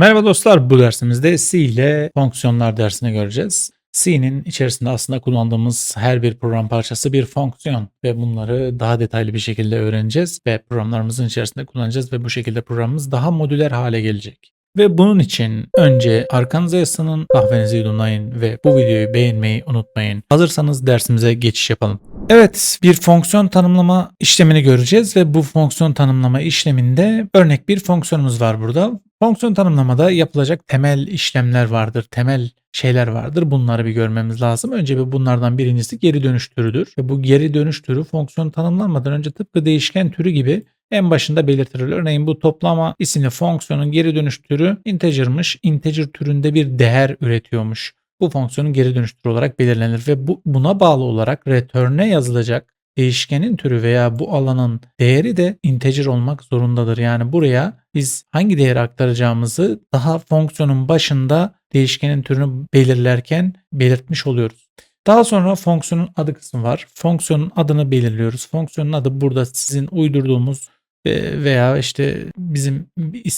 Merhaba dostlar, bu dersimizde C ile fonksiyonlar dersini göreceğiz. C'nin içerisinde aslında kullandığımız her bir program parçası bir fonksiyon ve bunları daha detaylı bir şekilde öğreneceğiz ve programlarımızın içerisinde kullanacağız ve bu şekilde programımız daha modüler hale gelecek. Ve bunun için önce arkanıza yaslanın, kahvenizi yudumlayın ve bu videoyu beğenmeyi unutmayın. Hazırsanız dersimize geçiş yapalım. Evet, bir fonksiyon tanımlama işlemini göreceğiz ve bu fonksiyon tanımlama işleminde örnek bir fonksiyonumuz var burada. Fonksiyon tanımlamada yapılacak temel işlemler vardır, temel şeyler vardır. Bunları bir görmemiz lazım. Önce bir bunlardan birincisi geri dönüş türüdür. Ve bu geri dönüş türü fonksiyon tanımlanmadan önce tıpkı değişken türü gibi en başında belirtilir. Örneğin bu toplama isimli fonksiyonun geri dönüş türü integer'mış. Integer türünde bir değer üretiyormuş. Bu fonksiyonun geri dönüş türü olarak belirlenir ve bu, buna bağlı olarak return'e yazılacak değişkenin türü veya bu alanın değeri de integer olmak zorundadır. Yani buraya biz hangi değeri aktaracağımızı daha fonksiyonun başında değişkenin türünü belirlerken belirtmiş oluyoruz. Daha sonra fonksiyonun adı kısmı var. Fonksiyonun adını belirliyoruz. Fonksiyonun adı burada sizin uydurduğumuz e, veya işte bizim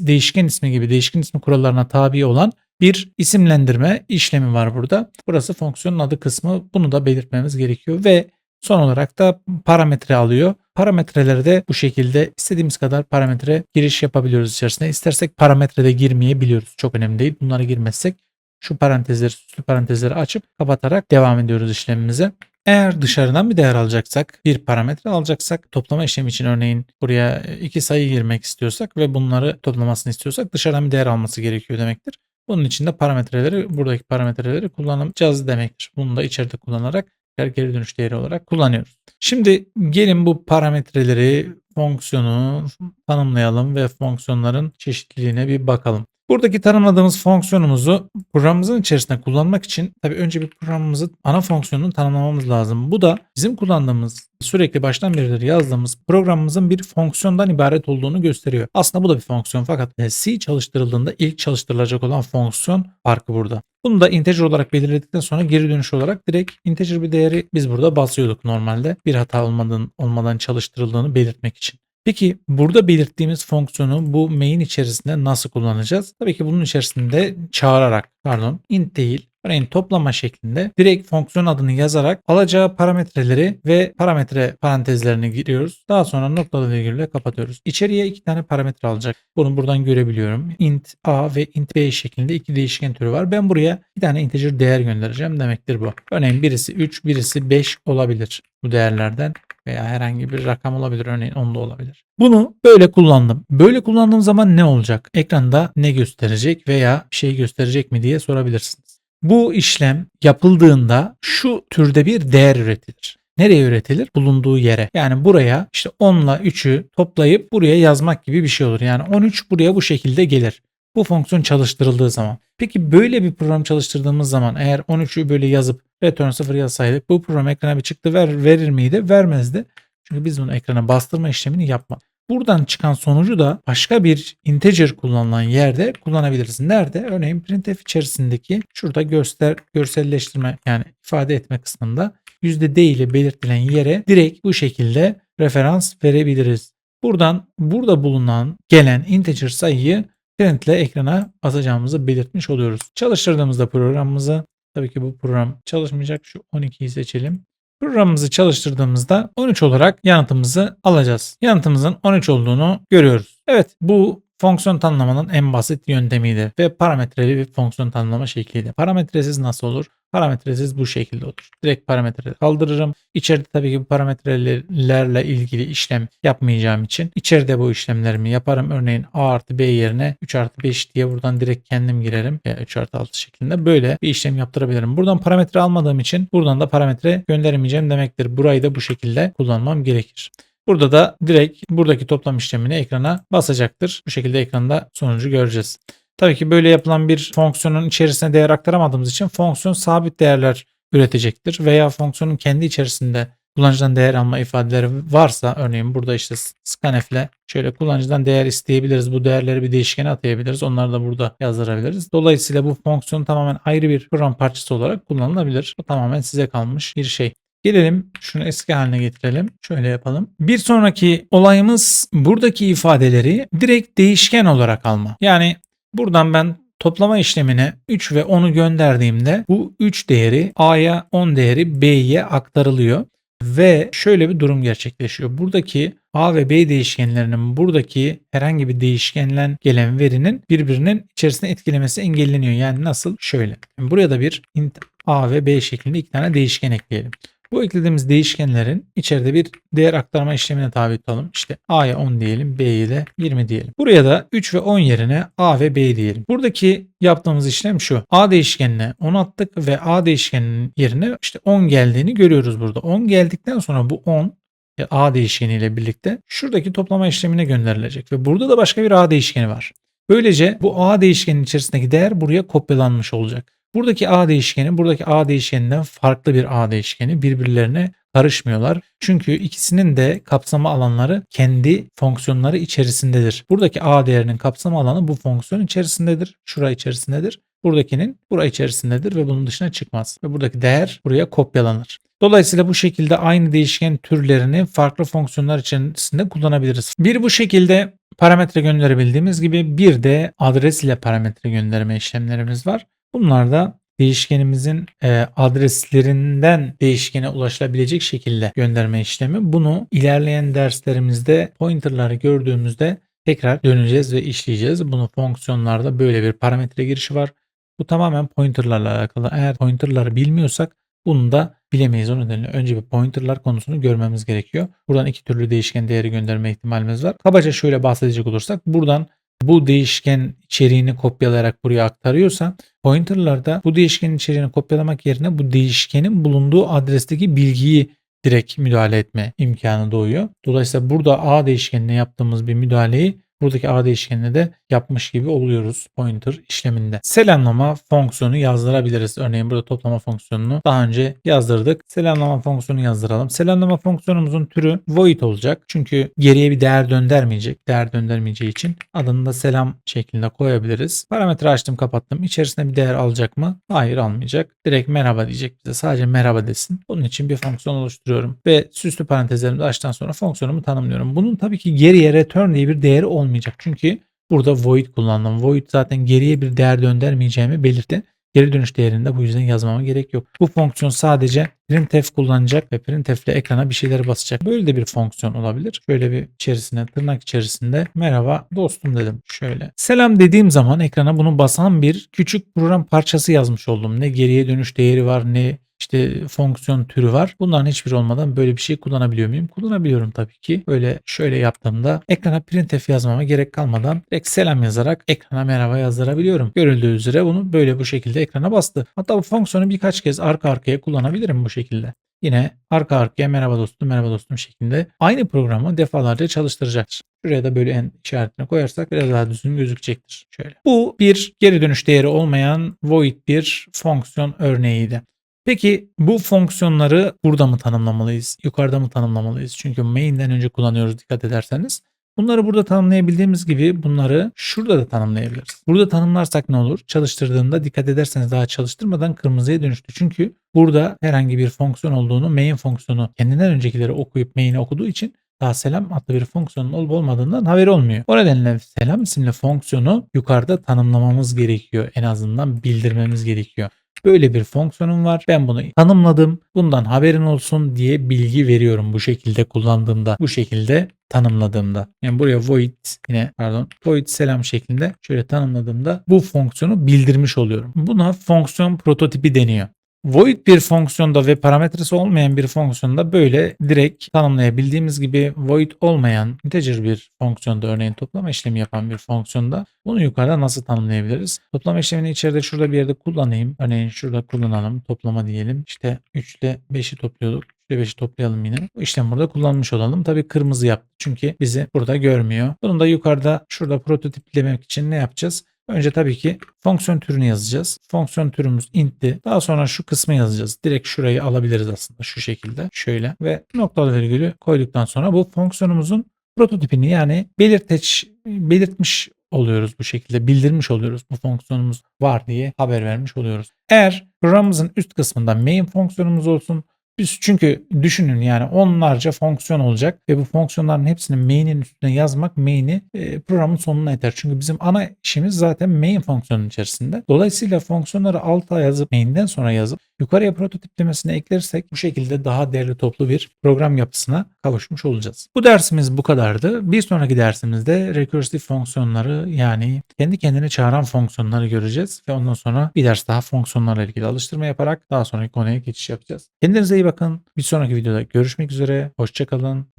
değişken ismi gibi değişken ismi kurallarına tabi olan bir isimlendirme işlemi var burada. Burası fonksiyonun adı kısmı. Bunu da belirtmemiz gerekiyor ve son olarak da parametre alıyor. Parametreleri de bu şekilde istediğimiz kadar parametre giriş yapabiliyoruz içerisine. İstersek parametrede girmeyebiliyoruz. Çok önemli değil. Bunları girmezsek şu parantezleri, süslü parantezleri açıp kapatarak devam ediyoruz işlemimize. Eğer dışarıdan bir değer alacaksak, bir parametre alacaksak, toplama işlemi için örneğin buraya iki sayı girmek istiyorsak ve bunları toplamasını istiyorsak dışarıdan bir değer alması gerekiyor demektir. Bunun için de parametreleri, buradaki parametreleri kullanacağız demektir. Bunu da içeride kullanarak geri dönüş değeri olarak kullanıyoruz. Şimdi gelin bu parametreleri, fonksiyonu tanımlayalım ve fonksiyonların çeşitliliğine bir bakalım. Buradaki tanımladığımız fonksiyonumuzu programımızın içerisinde kullanmak için tabii önce bir programımızın ana fonksiyonunu tanımlamamız lazım. Bu da bizim kullandığımız sürekli baştan beridir yazdığımız programımızın bir fonksiyondan ibaret olduğunu gösteriyor. Aslında bu da bir fonksiyon fakat C çalıştırıldığında ilk çalıştırılacak olan fonksiyon farkı burada. Bunu da integer olarak belirledikten sonra geri dönüş olarak direkt integer bir değeri biz burada basıyorduk normalde. Bir hata olmadan, olmadan çalıştırıldığını belirtmek için. Peki burada belirttiğimiz fonksiyonu bu main içerisinde nasıl kullanacağız? Tabii ki bunun içerisinde çağırarak pardon int değil Örneğin toplama şeklinde direkt fonksiyon adını yazarak alacağı parametreleri ve parametre parantezlerini giriyoruz. Daha sonra noktalı virgülle kapatıyoruz. İçeriye iki tane parametre alacak. Bunu buradan görebiliyorum. int a ve int b şeklinde iki değişken türü var. Ben buraya bir tane integer değer göndereceğim demektir bu. Örneğin birisi 3, birisi 5 olabilir bu değerlerden veya herhangi bir rakam olabilir. Örneğin 10 da olabilir. Bunu böyle kullandım. Böyle kullandığım zaman ne olacak? Ekranda ne gösterecek veya bir şey gösterecek mi diye sorabilirsiniz. Bu işlem yapıldığında şu türde bir değer üretilir. Nereye üretilir? Bulunduğu yere. Yani buraya işte 10 ile 3'ü toplayıp buraya yazmak gibi bir şey olur. Yani 13 buraya bu şekilde gelir. Bu fonksiyon çalıştırıldığı zaman. Peki böyle bir program çalıştırdığımız zaman eğer 13'ü böyle yazıp return 0 yazsaydık bu program ekrana bir çıktı ver, verir miydi? Vermezdi. Çünkü biz bunu ekrana bastırma işlemini yapmadık. Buradan çıkan sonucu da başka bir integer kullanılan yerde kullanabiliriz. Nerede? Örneğin printf içerisindeki şurada göster görselleştirme yani ifade etme kısmında %d ile belirtilen yere direkt bu şekilde referans verebiliriz. Buradan burada bulunan gelen integer sayıyı print ile ekrana basacağımızı belirtmiş oluyoruz. Çalıştırdığımızda programımızı tabii ki bu program çalışmayacak. Şu 12'yi seçelim. Programımızı çalıştırdığımızda 13 olarak yanıtımızı alacağız. Yanıtımızın 13 olduğunu görüyoruz. Evet bu fonksiyon tanımlamanın en basit yöntemiydi ve parametreli bir fonksiyon tanımlama şekliydi. Parametresiz nasıl olur? Parametresiz bu şekilde olur. Direkt parametreleri kaldırırım. İçeride tabii ki bu parametrelerle ilgili işlem yapmayacağım için içeride bu işlemlerimi yaparım. Örneğin A artı B yerine 3 artı 5 diye buradan direkt kendim girerim. Ya 3 artı 6 şeklinde böyle bir işlem yaptırabilirim. Buradan parametre almadığım için buradan da parametre gönderemeyeceğim demektir. Burayı da bu şekilde kullanmam gerekir. Burada da direkt buradaki toplam işlemini ekrana basacaktır. Bu şekilde ekranda sonucu göreceğiz. Tabii ki böyle yapılan bir fonksiyonun içerisine değer aktaramadığımız için fonksiyon sabit değerler üretecektir. Veya fonksiyonun kendi içerisinde kullanıcıdan değer alma ifadeleri varsa örneğin burada işte scanf ile şöyle kullanıcıdan değer isteyebiliriz. Bu değerleri bir değişkene atayabiliriz. Onları da burada yazdırabiliriz. Dolayısıyla bu fonksiyon tamamen ayrı bir program parçası olarak kullanılabilir. Bu tamamen size kalmış bir şey. Gelelim şunu eski haline getirelim. Şöyle yapalım. Bir sonraki olayımız buradaki ifadeleri direkt değişken olarak alma. Yani Buradan ben toplama işlemine 3 ve 10'u gönderdiğimde bu 3 değeri A'ya 10 değeri B'ye aktarılıyor. Ve şöyle bir durum gerçekleşiyor. Buradaki A ve B değişkenlerinin buradaki herhangi bir değişkenden gelen verinin birbirinin içerisine etkilemesi engelleniyor. Yani nasıl? Şöyle. Buraya da bir int A ve B şeklinde iki tane değişken ekleyelim. Bu eklediğimiz değişkenlerin içeride bir değer aktarma işlemine tabi tutalım. İşte A'ya 10 diyelim, B'ye de 20 diyelim. Buraya da 3 ve 10 yerine A ve B diyelim. Buradaki yaptığımız işlem şu. A değişkenine 10 attık ve A değişkeninin yerine işte 10 geldiğini görüyoruz burada. 10 geldikten sonra bu 10 e, A değişkeniyle birlikte şuradaki toplama işlemine gönderilecek ve burada da başka bir A değişkeni var. Böylece bu A değişkenin içerisindeki değer buraya kopyalanmış olacak. Buradaki A değişkeni buradaki A değişkeninden farklı bir A değişkeni birbirlerine karışmıyorlar. Çünkü ikisinin de kapsama alanları kendi fonksiyonları içerisindedir. Buradaki A değerinin kapsama alanı bu fonksiyon içerisindedir. Şura içerisindedir. Buradakinin bura içerisindedir ve bunun dışına çıkmaz. Ve buradaki değer buraya kopyalanır. Dolayısıyla bu şekilde aynı değişken türlerini farklı fonksiyonlar içerisinde kullanabiliriz. Bir bu şekilde parametre gönderebildiğimiz gibi bir de adres ile parametre gönderme işlemlerimiz var. Bunlar da değişkenimizin e, adreslerinden değişkene ulaşılabilecek şekilde gönderme işlemi. Bunu ilerleyen derslerimizde pointerları gördüğümüzde tekrar döneceğiz ve işleyeceğiz. Bunu fonksiyonlarda böyle bir parametre girişi var. Bu tamamen pointerlarla alakalı. Eğer pointerları bilmiyorsak bunu da bilemeyiz. O nedenle önce bir pointerlar konusunu görmemiz gerekiyor. Buradan iki türlü değişken değeri gönderme ihtimalimiz var. Kabaca şöyle bahsedecek olursak buradan bu değişken içeriğini kopyalayarak buraya aktarıyorsan pointerlarda bu değişkenin içeriğini kopyalamak yerine bu değişkenin bulunduğu adresteki bilgiyi direkt müdahale etme imkanı doğuyor. Dolayısıyla burada A değişkenine yaptığımız bir müdahaleyi buradaki A değişkenine de yapmış gibi oluyoruz pointer işleminde. Selamlama fonksiyonu yazdırabiliriz. Örneğin burada toplama fonksiyonunu daha önce yazdırdık. Selamlama fonksiyonu yazdıralım. Selamlama fonksiyonumuzun türü void olacak. Çünkü geriye bir değer döndürmeyecek. Değer döndürmeyeceği için adını da selam şeklinde koyabiliriz. Parametre açtım kapattım. İçerisine bir değer alacak mı? Hayır almayacak. Direkt merhaba diyecek bize. Sadece merhaba desin. Bunun için bir fonksiyon oluşturuyorum. Ve süslü parantezlerimi de açtıktan sonra fonksiyonumu tanımlıyorum. Bunun tabii ki geriye return diye bir değeri olmayacak. Çünkü Burada void kullandım. Void zaten geriye bir değer döndürmeyeceğimi belirtti. Geri dönüş değerinde bu yüzden yazmama gerek yok. Bu fonksiyon sadece printf kullanacak ve printf ile ekrana bir şeyler basacak. Böyle de bir fonksiyon olabilir. Şöyle bir içerisine tırnak içerisinde merhaba dostum dedim. Şöyle. Selam dediğim zaman ekrana bunu basan bir küçük program parçası yazmış oldum. Ne geriye dönüş değeri var ne işte fonksiyon türü var. Bunların hiçbiri olmadan böyle bir şey kullanabiliyor muyum? Kullanabiliyorum tabii ki. Böyle şöyle yaptığımda ekrana printf yazmama gerek kalmadan direkt selam yazarak ekrana merhaba yazdırabiliyorum. Görüldüğü üzere bunu böyle bu şekilde ekrana bastı. Hatta bu fonksiyonu birkaç kez arka arkaya kullanabilirim bu şekilde. Yine arka arkaya merhaba dostum merhaba dostum şeklinde aynı programı defalarca çalıştıracaktır. Şuraya da böyle en işaretini koyarsak biraz daha düzgün gözükecektir. Şöyle. Bu bir geri dönüş değeri olmayan void bir fonksiyon örneğiydi. Peki bu fonksiyonları burada mı tanımlamalıyız? Yukarıda mı tanımlamalıyız? Çünkü main'den önce kullanıyoruz dikkat ederseniz. Bunları burada tanımlayabildiğimiz gibi bunları şurada da tanımlayabiliriz. Burada tanımlarsak ne olur? Çalıştırdığında dikkat ederseniz daha çalıştırmadan kırmızıya dönüştü. Çünkü burada herhangi bir fonksiyon olduğunu main fonksiyonu kendinden öncekileri okuyup main'i okuduğu için daha selam adlı bir fonksiyonun olup olmadığından haberi olmuyor. O nedenle selam isimli fonksiyonu yukarıda tanımlamamız gerekiyor. En azından bildirmemiz gerekiyor. Böyle bir fonksiyonum var. Ben bunu tanımladım. Bundan haberin olsun diye bilgi veriyorum bu şekilde kullandığımda. Bu şekilde tanımladığımda. Yani buraya void yine pardon void selam şeklinde şöyle tanımladığımda bu fonksiyonu bildirmiş oluyorum. Buna fonksiyon prototipi deniyor. Void bir fonksiyonda ve parametresi olmayan bir fonksiyonda böyle direkt tanımlayabildiğimiz gibi void olmayan integer bir fonksiyonda örneğin toplama işlemi yapan bir fonksiyonda bunu yukarıda nasıl tanımlayabiliriz? Toplama işlemini içeride şurada bir yerde kullanayım. Örneğin şurada kullanalım. Toplama diyelim. İşte 3 ile 5'i topluyorduk. 3 ile 5'i toplayalım yine. Bu işlem burada kullanmış olalım. Tabii kırmızı yaptı. Çünkü bizi burada görmüyor. Bunu da yukarıda şurada prototiplemek için ne yapacağız? Önce tabii ki fonksiyon türünü yazacağız. Fonksiyon türümüz int'ti. Daha sonra şu kısmı yazacağız. Direkt şurayı alabiliriz aslında şu şekilde. Şöyle ve noktalı virgülü koyduktan sonra bu fonksiyonumuzun prototipini yani belirteç belirtmiş oluyoruz bu şekilde bildirmiş oluyoruz bu fonksiyonumuz var diye haber vermiş oluyoruz. Eğer programımızın üst kısmında main fonksiyonumuz olsun Biz çünkü düşünün yani onlarca fonksiyon olacak ve bu fonksiyonların hepsini main'in üstüne yazmak main'i e, programın sonuna iter. Çünkü bizim ana işimiz zaten main fonksiyonun içerisinde. Dolayısıyla fonksiyonları alta yazıp main'den sonra yazıp yukarıya prototiplemesini eklersek bu şekilde daha değerli toplu bir program yapısına kavuşmuş olacağız. Bu dersimiz bu kadardı. Bir sonraki dersimizde recursive fonksiyonları yani kendi kendine çağıran fonksiyonları göreceğiz ve ondan sonra bir ders daha fonksiyonlarla ilgili alıştırma yaparak daha sonraki konuya geçiş yapacağız. Kendinize bakın. Bir sonraki videoda görüşmek üzere. Hoşçakalın.